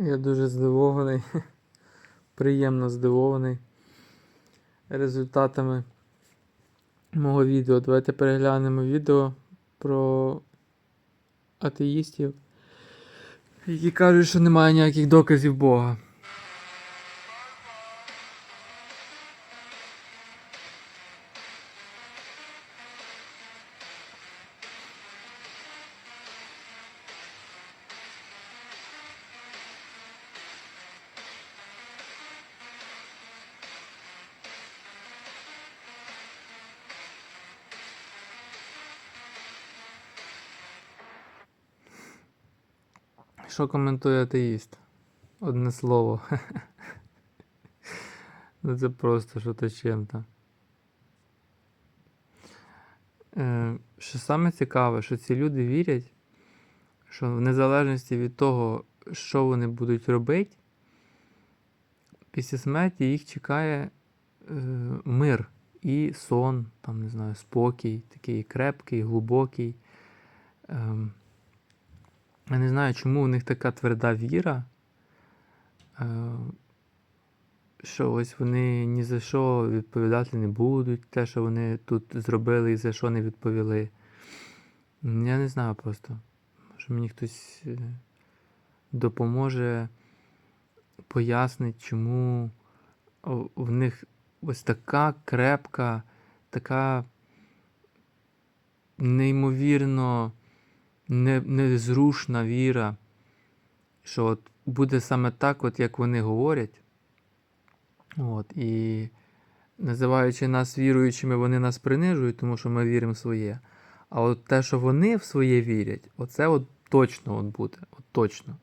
Я дуже здивований, приємно здивований результатами мого відео. Давайте переглянемо відео про атеїстів, які кажуть, що немає ніяких доказів Бога. Що коментує атеїст? Одне слово. Ну це просто що-то чим-то. Е, що саме цікаве, що ці люди вірять, що в незалежності від того, що вони будуть робити, після смерті їх чекає е, мир і сон, там, не знаю, спокій, такий крепкий, глибокий. Ем, я не знаю, чому у них така тверда віра, е, що ось вони ні за що відповідати не будуть, те, що вони тут зробили і за що не відповіли. Я не знаю просто. Може мені хтось е, допоможе пояснить, чому в них ось така крепка, така неймовірно не, незрушна віра, що от буде саме так, от як вони говорять. От, і називаючи нас віруючими, вони нас принижують, тому що ми віримо в своє. А от те, що вони в своє вірять, оце от точно от буде. От точно.